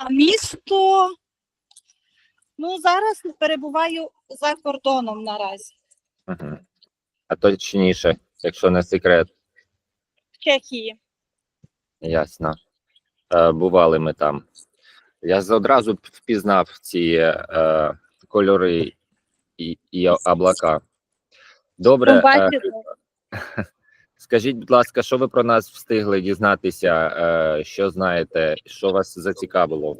А місто. Ну, зараз перебуваю за кордоном наразі Угу. А точніше, якщо не секрет, в Чехії. ясно. Е, бували ми там. Я одразу впізнав ці е, кольори і, і облака. Добре, Ну, е, скажіть, будь ласка, що ви про нас встигли дізнатися? Е, що знаєте, що вас зацікавило?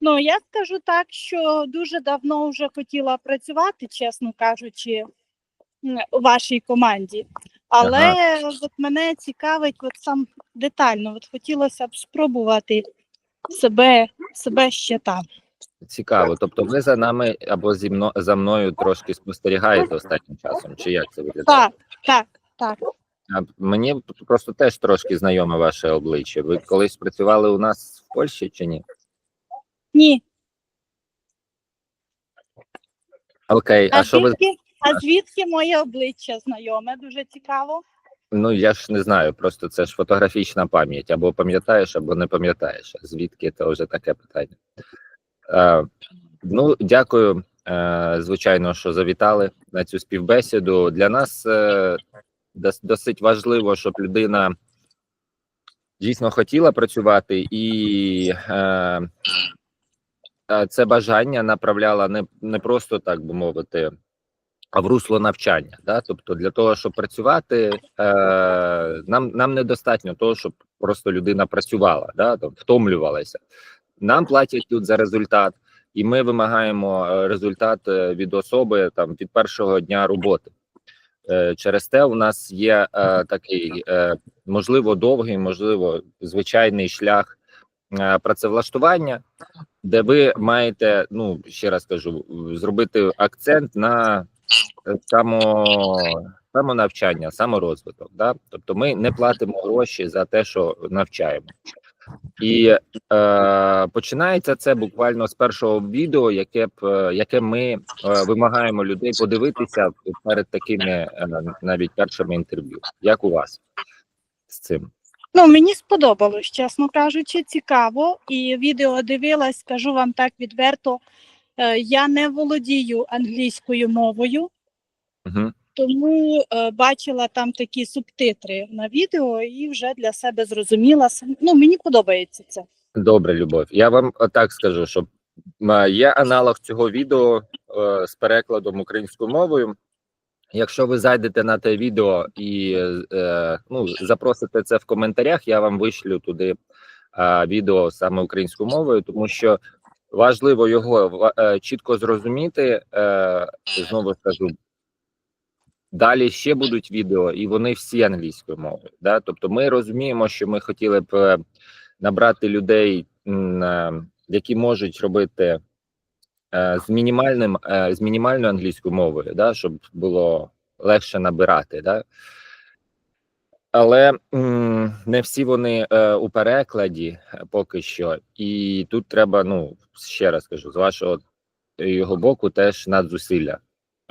ну я скажу так, що дуже давно вже хотіла працювати, чесно кажучи, у вашій команді. Але от мене цікавить от сам детально. От хотілося б спробувати себе, себе ще там. Цікаво. Тобто, ви за нами або зі мно, за мною трошки спостерігаєте останнім часом, чи як це виглядає? Так, так, так. А мені просто теж трошки знайоме ваше обличчя. Ви колись працювали у нас в Польщі чи ні? Ні. Окей, а, А, що ви а звідки моє обличчя знайоме? Дуже цікаво. ну я ж не знаю, просто це ж фотографічна пам'ять. Або пам'ятаєш, або не пам'ятаєш. Звідки це вже таке питання? Е, ну, дякую, е, звичайно, що завітали на цю співбесіду. Для нас е, досить важливо, щоб людина дійсно хотіла працювати і це бажання направляла не, не просто так би мовити, а в русло навчання. Да? Тобто, для того, щоб працювати, нам, нам недостатньо того, щоб просто людина працювала, да? там, втомлювалася. Нам платять тут за результат, і ми вимагаємо е, результат е, від особи там від першого дня роботи. Е, Через те у нас є е, такий, е, можливо, довгий, можливо, звичайний шлях е, працевлаштування, де ви маєте, ну ще раз кажу, зробити акцент на само, самонавчання, саморозвиток. Да? Тобто, ми не платимо гроші за те, що навчаємо. І е, починається це буквально з першого відео, яке б е, яке ми е, вимагаємо людей подивитися перед такими е, навіть першими інтерв'ю. Як у вас з цим? Ну, мені сподобалось, чесно кажучи, цікаво. І відео дивилась, скажу вам так відверто. е, Я не володію англійською мовою, Угу. Тому е, бачила там такі субтитри на відео і вже для себе зрозуміла. Ну, мені подобається це. Добре, любов. Я вам так скажу, що е, є аналог цього відео е, з перекладом українською мовою. Якщо ви зайдете на те відео і е, ну, запросите це в коментарях, я вам вишлю туди е, відео саме українською мовою, тому що важливо його е, чітко зрозуміти. Е, знову скажу, далі ще будуть відео, і вони всі англійською мовою. Да? Тобто, ми розуміємо, що ми хотіли б е, набрати людей, е, які можуть робити е, з мінімальним з мінімальною англійською мовою, да, щоб було легше набирати. Да. Але не всі вони у перекладі поки що, і тут треба, ну ще раз кажу, з вашого його боку теж надзусилля,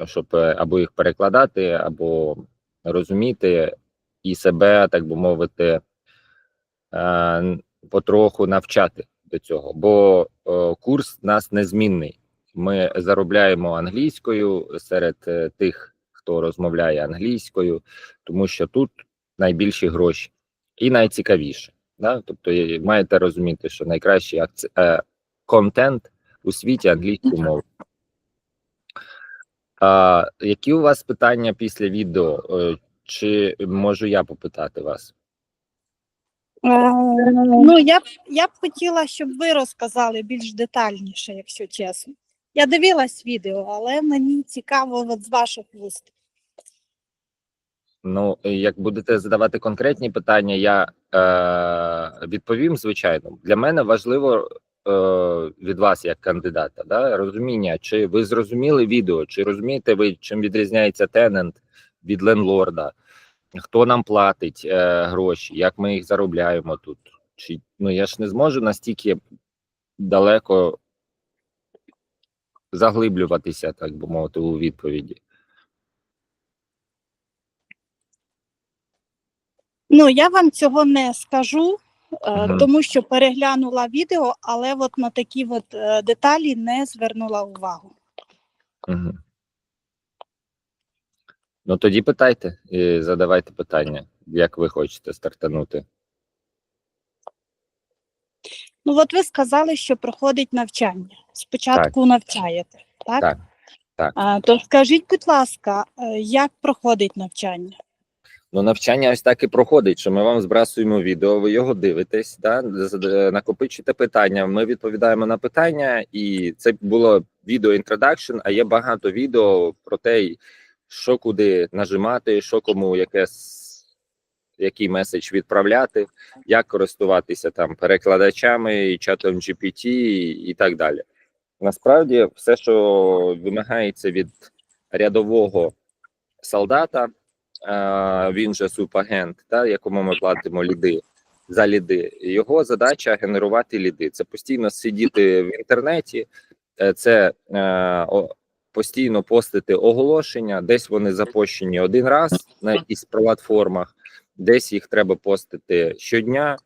щоб е, або їх перекладати, або розуміти і себе, так би мовити, е, потроху навчати до цього, бо е, курс у нас незмінний. Ми заробляємо англійською серед тих, хто розмовляє англійською, тому що тут найбільші гроші і найцікавіше. Да? Тобто, маєте розуміти, що найкращий контент у світі англійською мовою. А, які у вас питання після відео? Е, Чи можу я попитати вас? Ну, я б я б хотіла, щоб ви розказали більш детальніше, якщо чесно. Я дивилась відео, але мені цікаво от з ваших вуст. Ну, е, як будете задавати конкретні питання, я е, відповім. Звичайно, для мене важливо е, від вас, як кандидата, да, розуміння, чи ви зрозуміли відео, чи розумієте ви, чим відрізняється тенант від ленлорда, хто нам платить е, гроші, як ми їх заробляємо тут. Чи ну я ж не зможу настільки далеко заглиблюватися, так би мовити, у відповіді. Ну, я вам цього не скажу, е, тому що переглянула відео, але от на такі от е, деталі не звернула увагу. Угу. Ну тоді питайте і задавайте питання, як ви хочете стартанути. Ну, от ви сказали, що проходить навчання. Спочатку навчаєте, так? Так, так. А, то скажіть, будь ласка, е, як проходить навчання? Ну, навчання ось так і проходить, що ми вам збрасуємо відео, ви його дивитесь, да? з- накопичуєте питання, ми відповідаємо на питання, і це було відео інтродакшн, а є багато відео про те, що куди нажимати, що кому яке, який меседж відправляти, як користуватися там перекладачами, чатом GPT і, так далі. Насправді, все, що вимагається від рядового солдата, е, він же субагент, та якому ми платимо ліди за ліди. Його задача генерувати ліди. Це постійно сидіти в інтернеті, е, це е, постійно постити оголошення. Десь вони запущені один раз на якихось платформах, десь їх треба постити щодня,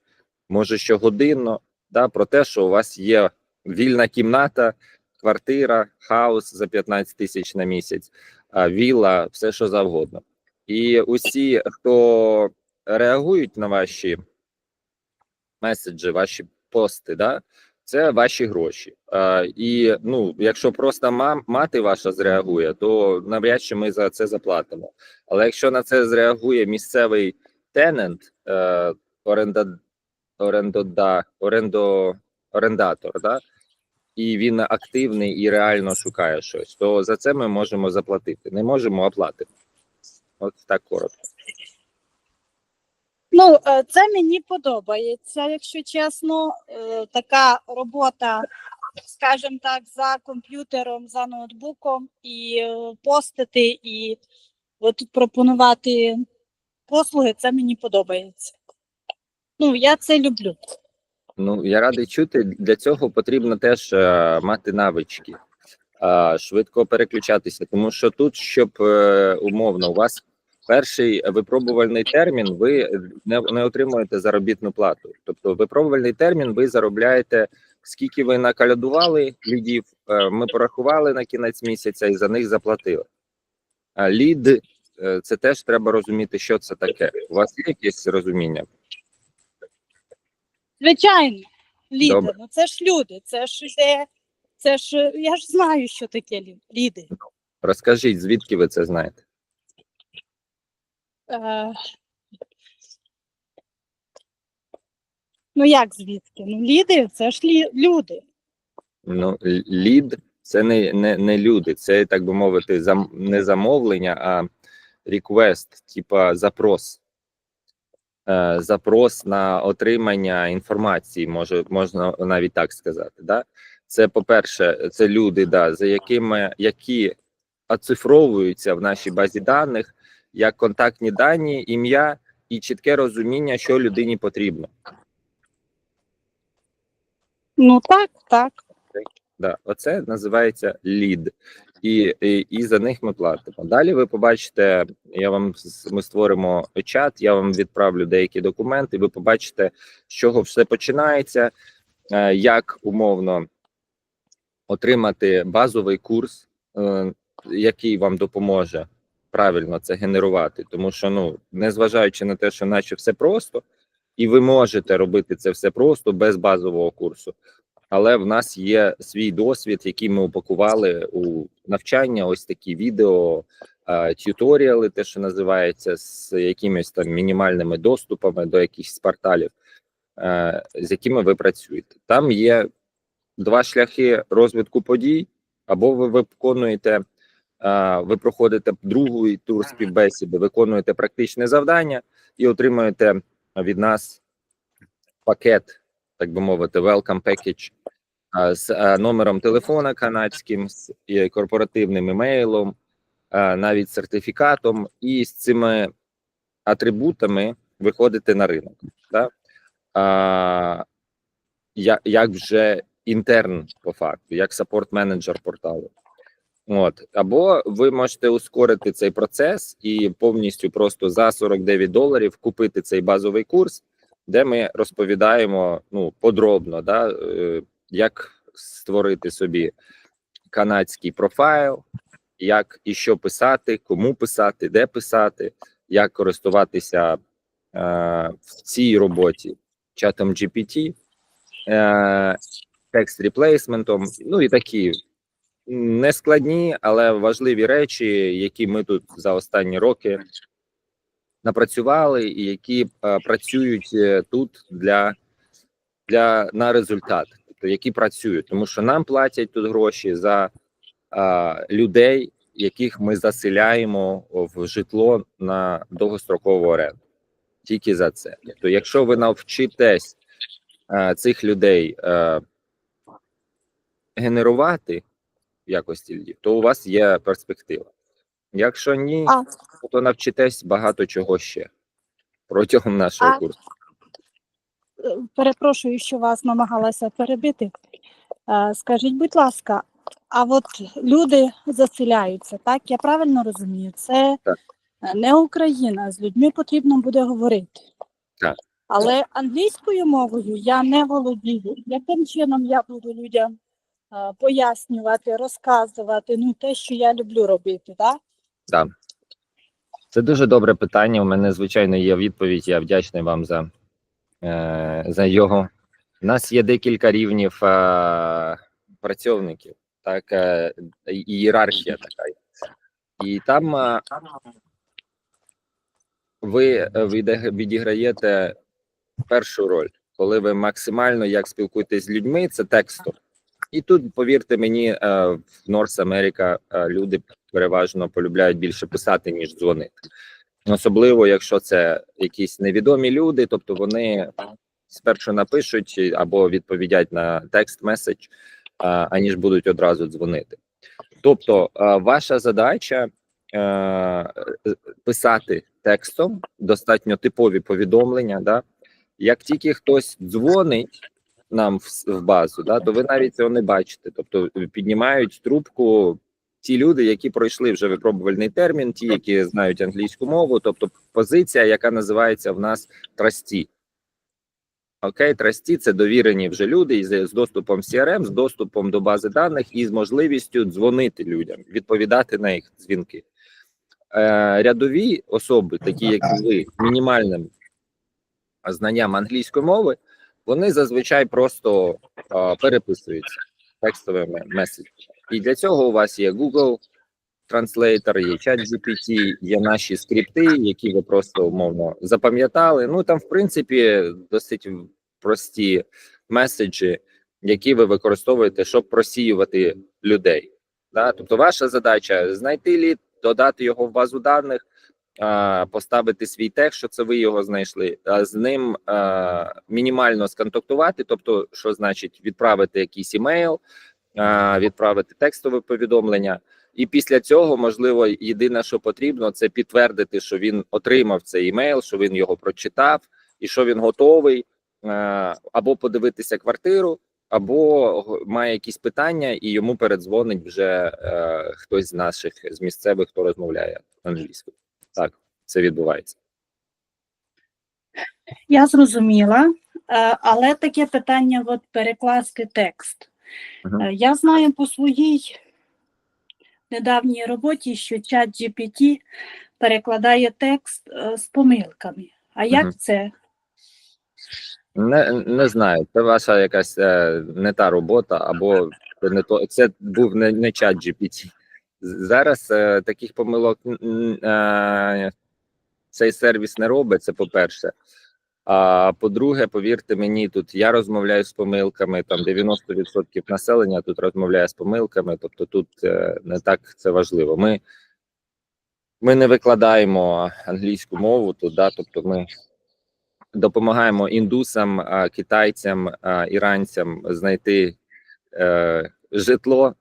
може щогодинно. Да, про те, що у вас є вільна кімната, квартира, хаус за 15 тисяч на місяць, а, вілла, все що завгодно. І усі, хто реагують на ваші меседжі, ваші пости, да, це ваші гроші. А, і ну, якщо просто мати ваша зреагує, то навряд чи ми за це заплатимо. Але якщо на це зреагує місцевий тенент, е, оренда, орендода, орендо, орендатор, да, і він активний і реально шукає щось, то за це ми можемо заплатити. Не можемо оплатити. От так коротко. Ну, е, це мені подобається, якщо чесно. Е, Така робота, скажімо так, за комп'ютером, за ноутбуком, і е, постити, і от пропонувати послуги, це мені подобається. Ну, я це люблю. Ну я радий чути. Для цього потрібно теж е, мати навички, е, швидко переключатися, тому що тут, щоб е, умовно, у вас перший випробувальний термін, ви не, не отримуєте заробітну плату. Тобто, випробувальний термін ви заробляєте, скільки ви накалядували лідів, е, ми порахували на кінець місяця і за них заплатили. А лід е, це теж треба розуміти, що це таке. У вас є якесь розуміння? Звичайно, ліди, Добре. ну це ж люди, це ж іде, це ж я ж знаю, що таке лі- ліди. Розкажіть, звідки ви це знаєте? Е, Ну як звідки? Ну, ліди це ж лі, люди. Ну, лід це не, не, не люди, це так би мовити, зам, не замовлення, а request, типа запрос. Е, запрос на отримання інформації, може, можна навіть так сказати. Да? Це, по-перше, це люди, да, за якими які оцифровуються в нашій базі даних як контактні дані, ім'я і чітке розуміння, що людині потрібно. Ну так, так. Да, оце називається лід, і, і, і за них ми платимо. Далі ви побачите, я вам ми створимо чат, я вам відправлю деякі документи. Ви побачите, з чого все починається, е, як умовно отримати базовий курс, е, який вам допоможе правильно це генерувати. Тому що, ну, незважаючи на те, що наче все просто, і ви можете робити це все просто без базового курсу але в нас є свій досвід, який ми упакували у навчання. Ось такі відео, тюторіали, те, що називається, з якимись там мінімальними доступами до якихось порталів, е, з якими ви працюєте. Там є два шляхи розвитку подій, або ви виконуєте. Ви проходите другий тур співбесіди, виконуєте практичне завдання і отримуєте від нас пакет, так би мовити, welcome package з номером телефона канадським, з корпоративним емейлом, навіть сертифікатом, і з цими атрибутами виходите на ринок. Да? А, як вже інтерн по факту, як саппорт-менеджер порталу. От. Або ви можете ускорити цей процес і повністю просто за 49 доларів купити цей базовий курс де ми розповідаємо ну, подробно, да, е, як створити собі канадський профайл, як і що писати, кому писати, де писати, як користуватися е, в цій роботі чатом GPT, е, текст реплейсментом, ну і такі нескладні, але важливі речі, які ми тут за останні роки напрацювали, і які е, працюють е, тут для, для на результат, тобто які працюють, тому що нам платять тут гроші за е, людей, яких ми заселяємо в житло на довгострокову оренду. Тільки за це. Тобто, якщо ви навчитесь е, цих людей е, генерувати якості лідів, то у вас є перспектива. Якщо ні, А, то навчитесь багато чого ще протягом нашого А- курсу. е, перепрошую, що вас намагалася перебити. Е, Скажіть, будь ласка, а от люди заселяються, так? Я правильно розумію? Це Так. не Україна, з людьми потрібно буде говорити. Так. Але англійською мовою я не володію. Яким чином я буду людям пояснювати, розказувати ну, те, що я люблю робити, так? Так. Це дуже добре питання. У мене, звичайно, є відповідь. Я вдячний вам за, е, за його. У нас є декілька рівнів е, працівників, так, е, ієрархія така. І там е, ви е, відіграєте першу роль, коли ви максимально як спілкуєтесь з людьми, це текстом. І тут, повірте мені, е, в Норс Америка е, люди переважно полюбляють більше писати, ніж дзвонити. Особливо, якщо це якісь невідомі люди, тобто вони спершу напишуть або відповідять на текст меседж, аніж будуть одразу дзвонити. Тобто, е, ваша задача е, писати текстом достатньо типові повідомлення. Да? Як тільки хтось дзвонить нам в, в базу, да, то ви навіть цього не бачите. Тобто піднімають трубку ті люди, які пройшли вже випробувальний термін, ті, які знають англійську мову, тобто позиція, яка називається в нас трасті. Окей, трасті це довірені вже люди із з доступом CRM, з доступом до бази даних і з можливістю дзвонити людям, відповідати на їх дзвінки. Е, рядові особи, такі як ви, з мінімальним знанням англійської мови, вони зазвичай просто е, переписуються текстовими меседжами. І для цього у вас є Google Translator, є ChatGPT, є наші скрипти, які ви просто умовно запам'ятали. Ну там, в принципі, досить прості меседжі, які ви використовуєте, щоб просіювати людей. Да? Тобто, ваша задача знайти лід, додати його в базу даних, а, поставити свій текст, що це ви його знайшли, а з ним а, мінімально сконтактувати, тобто, що значить відправити якийсь імейл, а, відправити текстове повідомлення. І після цього, можливо, єдине, що потрібно, це підтвердити, що він отримав цей імейл, що він його прочитав, і що він готовий е, або подивитися квартиру, або має якісь питання, і йому передзвонить вже е, хтось з наших з місцевих, хто розмовляє англійською. Так, це відбувається. Я зрозуміла, Е, але таке питання от перекласти текст. Е, Я знаю по своїй недавній роботі, що чат GPT перекладає текст е, з помилками. А як Мгм. це? Не, не знаю, це ваша якась не та робота, або це не то. Це був не, не чат GPT. Зараз е, таких помилок е, цей сервіс не робить. Це по-перше. А по-друге, повірте мені, тут я розмовляю з помилками. Там 90% населення тут розмовляє з помилками. Тобто, тут е, не так це важливо. Ми, ми не викладаємо англійську мову тут, да, тобто ми допомагаємо індусам, а, китайцям, а, іранцям знайти е, житло,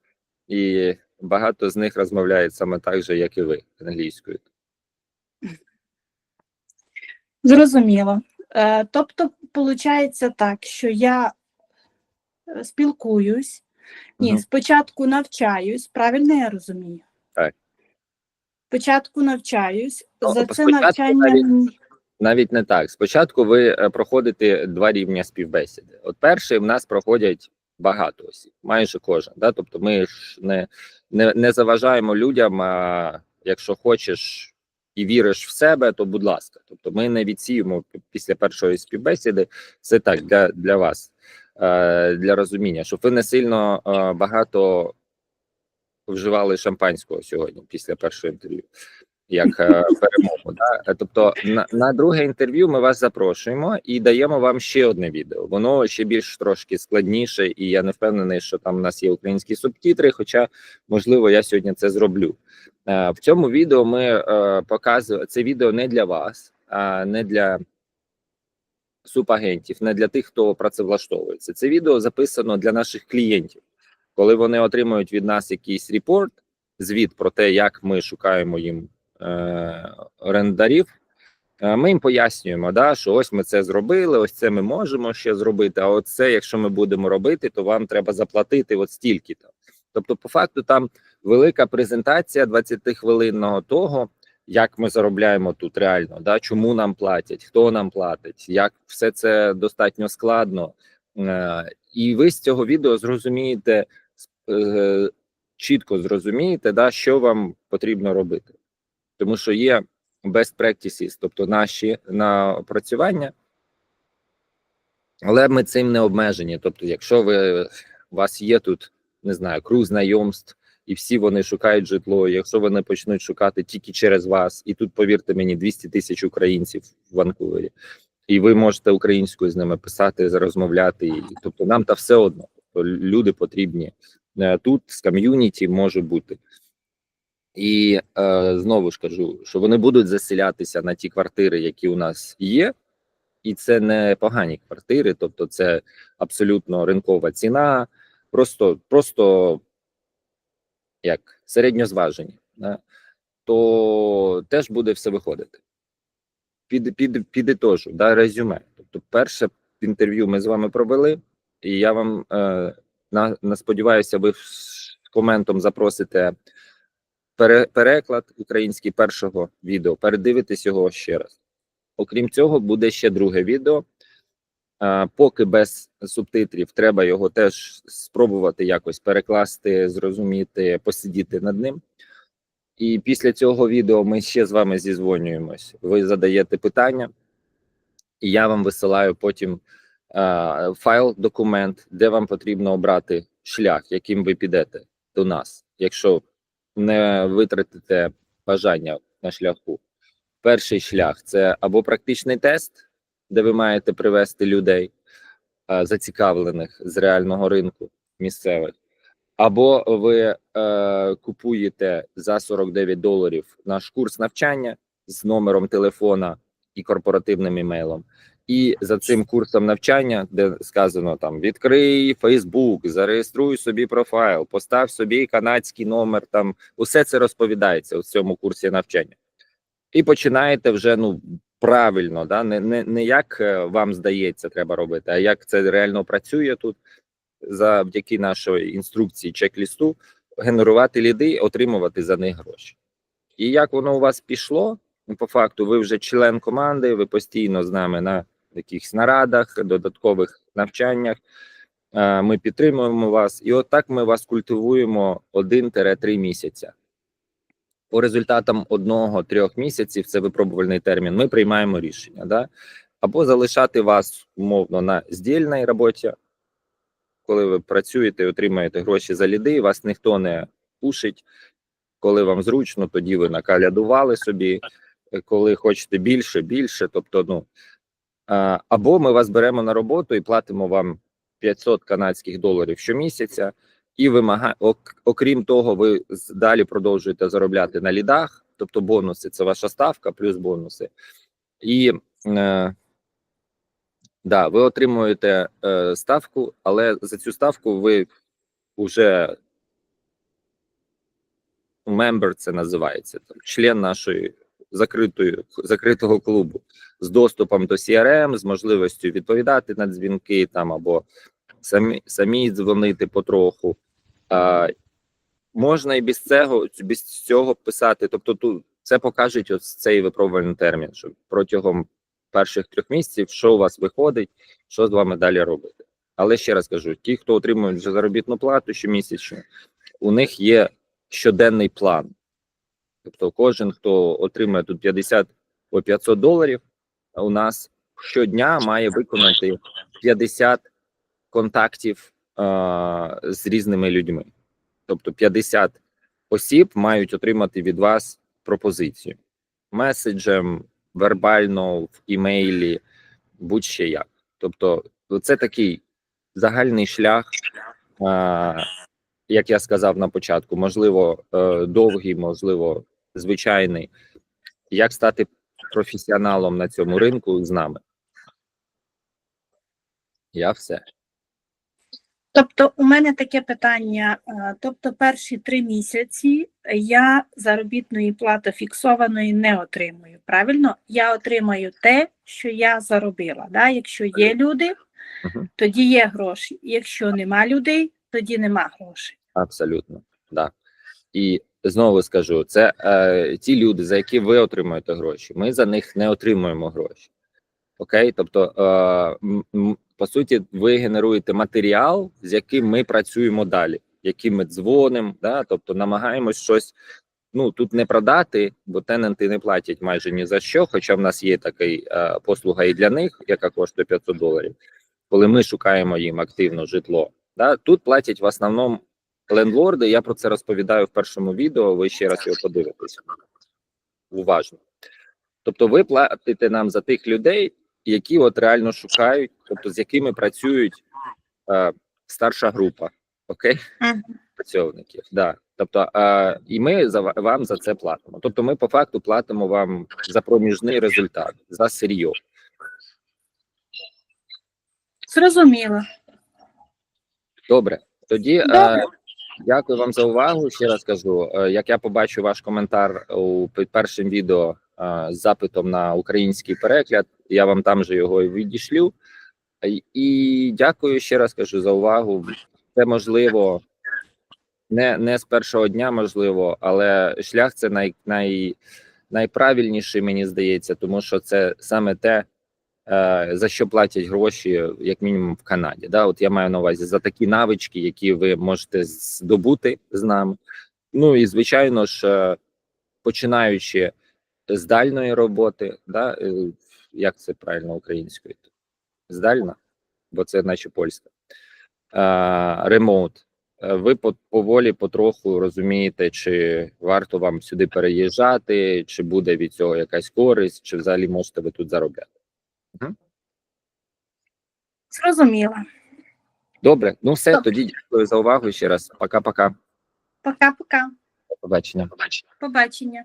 і багато з них розмовляють саме так же, як і ви, англійською. Зрозуміло. Е, Тобто, виходить так, що я е, спілкуюсь, ні, спочатку навчаюсь, правильно я розумію? Так. Спочатку навчаюсь, Ну, за це навчання навіть- навіть не так. Спочатку ви е, проходите два рівня співбесіди. От перший в нас проходять багато осіб, майже кожен. Да? Тобто ми ж не, не, не заважаємо людям, а якщо хочеш і віриш в себе, то будь ласка. Тобто ми не відсіємо після першої співбесіди. Це так для, для вас, е, для розуміння, щоб ви не сильно е, багато вживали шампанського сьогодні після першого інтерв'ю. Як е, перемогу, да? Е, тобто на, на друге інтерв'ю ми вас запрошуємо і даємо вам ще одне відео. Воно ще більш трошки складніше, і я не впевнений, що там у нас є українські субтитри. Хоча, можливо, я сьогодні це зроблю. Е, в цьому відео ми показуємо це відео не для вас, а не для субагентів, не для тих, хто працевлаштовується. Це відео записано для наших клієнтів, коли вони отримують від нас якийсь репорт, звіт про те, як ми шукаємо їм орендарів. е, Ми їм пояснюємо, да, що ось ми це зробили, ось це ми можемо ще зробити. А от це, якщо ми будемо робити, то вам треба заплатити от стільки там. Тобто, по факту, там велика презентація 20-хвилинного того, як ми заробляємо тут реально, да, чому нам платять, хто нам платить, як все це достатньо складно. Е, І ви з цього відео зрозумієте е, чітко зрозумієте, да, що вам потрібно робити, тому що є best practices, тобто наші напрацювання, але ми цим не обмежені. Тобто, якщо ви у вас є тут, не знаю, круг знайомств, і всі вони шукають житло. Якщо вони почнуть шукати тільки через вас, і тут повірте мені, 200 тисяч українців в Ванкувері, і ви можете українською з ними писати, розмовляти. Тобто, нам та все одно. Люди потрібні Е, тут з ком'юніті може бути. І е, знову ж кажу, що вони будуть заселятися на ті квартири, які у нас є, і це не погані квартири, тобто це абсолютно ринкова ціна, просто просто як середньозважені, да? то теж буде все виходити. Під, під, підітожу, да, резюме. Тобто, перше інтерв'ю ми з вами провели, і я вам е, на, на сподіваюся, ви з коментом запросите переклад український першого відео. Передивитесь його ще раз. Окрім цього, буде ще друге відео. Поки без субтитрів, треба його теж спробувати якось перекласти, зрозуміти, посидіти над ним. І після цього відео ми ще з вами зізвонюємось. Ви задаєте питання, і я вам висилаю потім е, файл, документ, де вам потрібно обрати шлях, яким ви підете до нас, якщо не витратите бажання на шляху. Перший шлях це або практичний тест, де ви маєте привести людей е, зацікавлених з реального ринку місцевих, або ви е, купуєте за 49 доларів наш курс навчання з номером телефона і корпоративним імейлом. І за цим курсом навчання, де сказано там відкрий Фейсбук, зареєструй собі профайл, постав собі канадський номер. Там усе це розповідається у цьому курсі навчання, і починаєте вже ну правильно, да не не, не як е, вам здається, треба робити, а як це реально працює тут завдяки нашої інструкції, чек-лісту, генерувати ліди, отримувати за них гроші. І як воно у вас пішло? Ну, по факту, ви вже член команди, ви постійно з нами на якихось нарадах, додаткових навчаннях. Е, Ми підтримуємо вас, і отак ми вас культивуємо 1-3 місяця. По результатам одного-трьох місяців, це випробувальний термін, ми приймаємо рішення, да? або залишати вас умовно на здільній роботі, коли ви працюєте отримаєте гроші за ліди, вас ніхто не пушить. Коли вам зручно, тоді ви накалядували собі, коли хочете більше, більше. Тобто, ну або ми вас беремо на роботу і платимо вам 500 канадських доларів щомісяця, і вимага... окрім того, ви далі продовжуєте заробляти на лідах, тобто бонуси це ваша ставка, плюс бонуси. І е, да, ви отримуєте е, ставку, але за цю ставку ви вже мембер це називається член нашої закритої закритого клубу з доступом до CRM, з можливістю відповідати на дзвінки там або самі самі дзвонити потроху. А, можна і без цього без цього писати. Тобто, тут це покаже ось цей випробувальний термін, що протягом перших трьох місяців, що у вас виходить, що з вами далі робити. Але ще раз кажу: ті, хто отримують заробітну плату щомісячну, у них є щоденний план. Тобто, кожен, хто отримує тут 50 по 500 доларів, у нас щодня має виконати 50 контактів е, з різними людьми. Тобто 50 осіб мають отримати від вас пропозицію меседжем, вербально, в імейлі, будь-ще як. Тобто, це такий загальний шлях, е, як я сказав на початку, можливо, е, довгий, можливо, звичайний. Як стати професіоналом на цьому ринку з нами? Я все. Тобто, у мене таке питання. е, Тобто, перші три місяці я заробітної плати фіксованої не отримую. Правильно? Я отримаю те, що я заробила. Да? Якщо є люди, тоді є гроші. Якщо нема людей, тоді нема грошей. Абсолютно, да. І знову скажу: це е, ті люди, за які ви отримуєте гроші. Ми за них не отримуємо гроші. Окей, тобто, е, по суті, ви генеруєте матеріал, з яким ми працюємо далі, яким ми дзвонимо, да, тобто намагаємось щось. Ну тут не продати, бо тенанти не платять майже ні за що. Хоча в нас є такий е, послуга і для них, яка коштує 500 доларів, коли ми шукаємо їм активно житло. Да, тут платять в основному лендлорди. Я про це розповідаю в першому відео. Ви ще раз його подивитесь уважно. Тобто, ви платите нам за тих людей, які от реально шукають, тобто з якими працюють е, старша група, окей, працівників. Да. Тобто, е, і ми за вам за це платимо. Тобто, ми по факту платимо вам за проміжний результат, за сир'йо. Зрозуміло. Добре, тоді е, Добре. Дякую вам за увагу. Ще раз кажу, е, як я побачу ваш коментар у першим відео е, з запитом на український перегляд, я вам там же його і відішлю. І- дякую ще раз кажу за увагу. Це можливо не, не з першого дня, можливо, але шлях це най, най, найправильніший, мені здається, тому що це саме те, за що платять гроші, як мінімум в Канаді. Да, от я маю на увазі за такі навички, які ви можете здобути з нами. Ну і звичайно ж, е, починаючи з дальної роботи, да, е, як це правильно українською? Здальна, бо це наче польська. Е, Ремоут. Е, Ви поволі, потроху розумієте, чи варто вам сюди переїжджати, чи буде від цього якась користь, чи взагалі можете ви тут заробляти. Зрозуміло. Добре, ну все, Добре. тоді дякую за увагу ще раз. Пока-пока. Пока-пока. Побачення. побачення. Побачення.